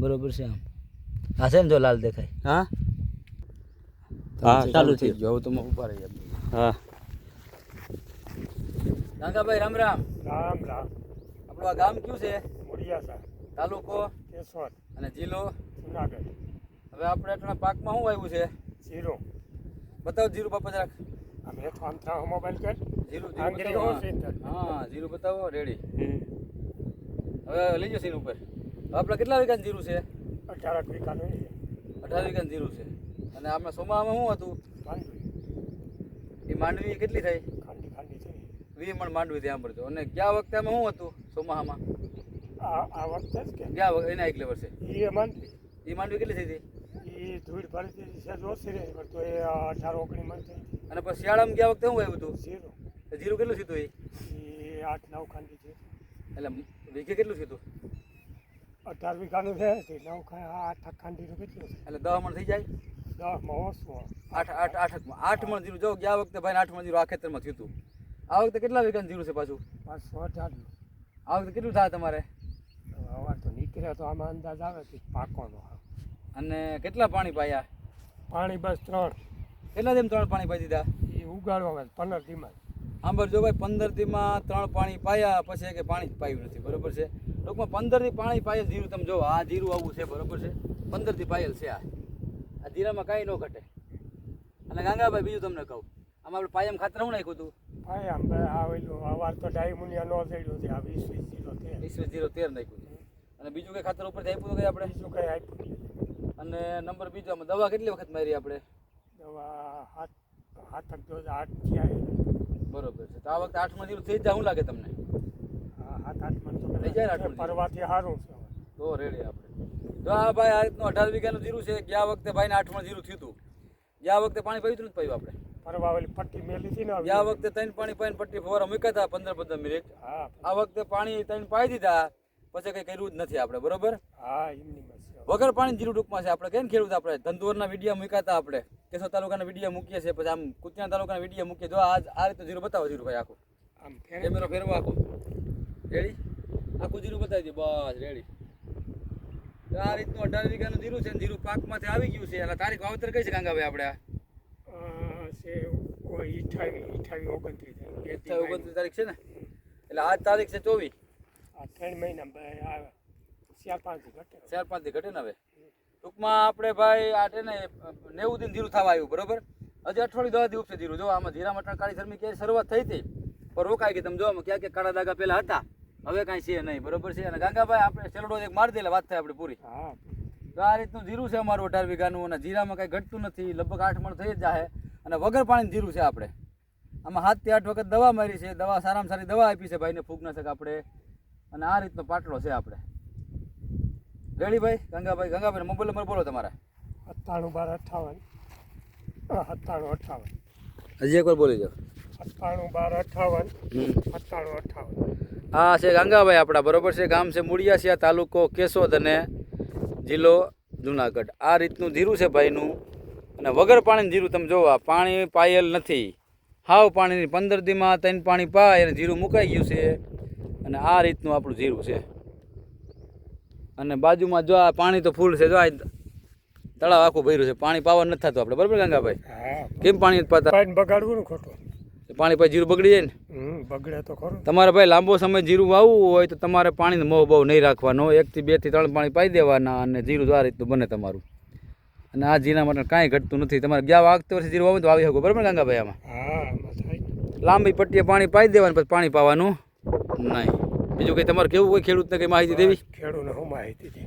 બરોબર છે આમ. હા છે ને જો લાલ દેખાય. હા? હા, ચાલુ થઈ ગયો. હવે તમે ઊભા રહી હા. કાકાભાઈ રામ રામ. રામ રામ. આપણું આ ગામ કયું છે? મોડિયાસા તાલુકો? કેશોદ. અને જિલ્લો? જુનાગઢ. હવે આપણે એટલા પાકમાં શું આવ્યું છે? જીરો. બતાવો જીરું બાપા જરાક. આમ એક આમ થા મોબાઈલ કર જીરું જીરું બતાવો. હા. જીરું બતાવો રેડી. હવે લઈ જશે એની ઉપર. આપણે કેટલા વીઘાનું જીરું છે? અઢાર આઠ વીઘાનું અઢાર વીઘાનું જીરું છે. અને આપણે સોમામાં શું હતું? માંડવી એ માંડવી કેટલી થઈ? ખાંડી ખાંડી છે વીસ મણ માંડવી ત્યાં પડતો અને ગયા વખતે આમાં શું હતું? સોમાહામાં? આ આ વખતે જ કે. ગયા વખતે? એના એકલે વર્ષે. એ માંડવી. એ માંડવી કેટલી થઈ હતી? એ ધૂળ ભરી દીધી છે ઓછી રહી પણ તો એ અઢાર ઓગણી મણ થઈ અને પછી શિયાળામાં ગયા વખતે શું આવ્યું હતું? જીરો. ઝીરું જીરું કેટલું થયું એ? આઠ નવ ખાંડી છે એટલે વીઘે કેટલું સીધું અઢાર વીઘાનું છે નવ આઠ જીરું કેટલું છે? એટલે દસ મણ થઈ જાય? દસમાં ઓછું આઠ આઠ આઠ આઠ મણ જીરું. જો ગયા વખતે ભાઈ આઠ મણ જીરું આ ખેતરમાં થયું હતું. આ વખતે કેટલા વીઘાનું જીરું છે પાછું? પાંચસો અઢાર આ વખતે કેટલું થાય તમારે? અવાજ તો નીકળે તો આમાં અંદાજ આવે છે પાકોનો અને કેટલા પાણી પાયા? પાણી બસ ત્રણ. કેટલા દિન ત્રણ પાણી પાઈ દીધા? એ ઉગાડવા પંદર દીમાં આંબર જો ભાઈ પંદર દીમાં ત્રણ પાણી પાયા પછી કે પાણી પાયું નથી. બરોબર છે? ટૂંકમાં પંદર દી પાણી પાયેલ જીરું તમે જોવો. આ જીરું આવું છે બરોબર છે? પંદર દી પાયેલ છે આ. આ જીરામાં કાંઈ ન ઘટે. અને ગાંગાભાઈ બીજું તમને કહું. આમાં આપણે પાયમ ખાતર હું નાખ્યું હતું? પાયમ આવેલું અવાર તો ડાયમુનિયા નો જડ્યું છે આ વીસ વીસ જીરો તેર. વીસ વીસ જીરો તેર નાખ્યું છે. અને બીજું કઈ ખાતર ઉપરથી આપ્યું કઈ આપણે? બીજું કઈ આપ્યું અને નંબર બીજો આમાં દવા કેટલી વખત મારી આપણે? દવા હાથ હાથ આઠ આવી બરોબર છે. તો આ વખતે આઠમાં જીરું થઈ જ જાય લાગે તમને? હા થઈ જાય ને ફરવાથી સારું છે તો રેડી આપણે. જો આ ભાઈ આ રીતનું અઢાર વીઘાનું જીરું છે ગયા વખતે ભાઈને આઠમણ જીરું થયું હતું. ગયા વખતે પાણી પાયું હતું નથી પાયું આપણે. પરવા ઓલી પટ્ટી મેલી હતી ને. ગયા વખતે ત્રણ પાણી પાઈને પટ્ટી ફવારા મૂક્યા હતા પંદર પંદર મિનિટ. આ વખતે પાણી ત્રણ પાઈ દીધા પછી કંઈ કર્યું જ નથી આપણે બરોબર? હા વગર પાણી જીરું ટૂંકમાં છે આપણે કેમ ખેડૂત આપણે? ધંધોરના વીડિયો મૂક્યા હતા આપણે. કેશોદ તાલુકાના વીડિયો મૂકીએ છીએ પછી આમ કુતિયાણા તાલુકાના વીડિયો મૂકીએ. જો આજ આ રીતે જીરું બતાવો જીરું ભાઈ આખું. આમ કેમેરો ફેરવો આખો. રેડી આખું જીરું બતાવી દે બસ રેડી આ રીતનું અઢાર વીઘાનું જીરું છે ને જીરું પાકમાંથી આવી ગયું છે. એટલે તારીખ વાવતર કઈ છે કાંગાભાઈ આપણે? આ કોઈ અઠાવી અઠાવી ઓગણત્રીસ બે દી તારીખ છે ને? એટલે આજ તારીખ છે ચોવીસ. ત્રણ મહિના ચાર પાંચ ઘટે. ચાર પાંચ ઘટે ને હવે? ટૂંકમાં આપણે ભાઈ આ છે ને નેવું દિન ધીરું થવા આવ્યું બરોબર? હજી અઠવાડિયું દસ દિવસ છે ધીરું જો આમાં ધીરા ત્રણ કાળી શરમી ક્યાંય શરૂઆત થઈ હતી પણ રોકાઈ ગઈ. તમે જો આમાં ક્યાં ક્યાં કાળા દાગા પહેલાં હતા. હવે કાંઈ છે નહીં બરોબર છે? અને ગંગાભાઈ આપણે છેલ્લો એક મારી દે વાત થાય આપણે પૂરી. હા. તો આ રીતનું જીરું છે અમારું અઢાર વીઘાનું અને જીરામાં કાંઈ ઘટતું નથી લગભગ આઠ મણ થઈ જ જાય અને વગર પાણીનું જીરું છે આપણે. આમાં સાતથી આઠ વખત દવા મારી છે દવા સારામાં સારી દવા આપી છે ભાઈને ફૂગનાશક આપણે. અને આ રીતનો પાટલો છે આપણે. રેડી ભાઈ ગંગાભાઈ ગંગાભાઈ મોબાઈલ નંબર બોલો તમારા. સત્તાણું બાર અઠાવન. સત્તાણું અઠાવન. હજી એકવાર બોલી જાઓ. સત્તાણું બાર અઠાવન. સત્તાણું અઠાવન. આ છે ગંગાભાઈ આપણા બરોબર છે? ગામ છે મુડિયાસિયા તાલુકો કેશોદ અને જિલ્લો જુનાગઢ. આ રીતનું જીરું છે ભાઈનું. અને વગર પાણીનું જીરું તમે જોવા પાણી પાયેલ નથી. હાવ પાણીની પંદર દીમાં ત્રણ પાણી પાય અને જીરું મુકાઈ ગયું છે. અને આ રીતનું આપણું જીરું છે. અને બાજુમાં જો આ પાણી તો ફૂલ છે જો આ તળાવ આખું ભર્યું છે. પાણી પાવા નથી થતું આપણે બરાબર ગંગાભાઈ? કેમ પાણી પાતા? બગાડવું ને ખોટું. પાણી પછી જીરું બગડી જાય ને? બગડે તો ખરું. તમારે ભાઈ લાંબો સમય જીરું વાવવું હોય તો તમારે પાણીનો મોહ બહુ નહીં રાખવાનો. એકથી બેથી ત્રણ પાણી પાઈ દેવાના અને જીરું દ્વારા આ રીતનું બને તમારું. અને આ જીરા માટે કાંઈ ઘટતું નથી. તમારે ગયા વાગતે વર્ષે જીરું વાવ્યું તો આવી શકો. બરાબર ગંગાભાઈ આમાં? લાંબી પટ્ટીએ પાણી પાઈ દેવાનું પછી પાણી પાવાનું નહીં. બીજું કંઈ તમારે કેવું કોઈ ખેડૂતને કંઈ માહિતી દેવી? ખેડૂતને હું માહિતી હતી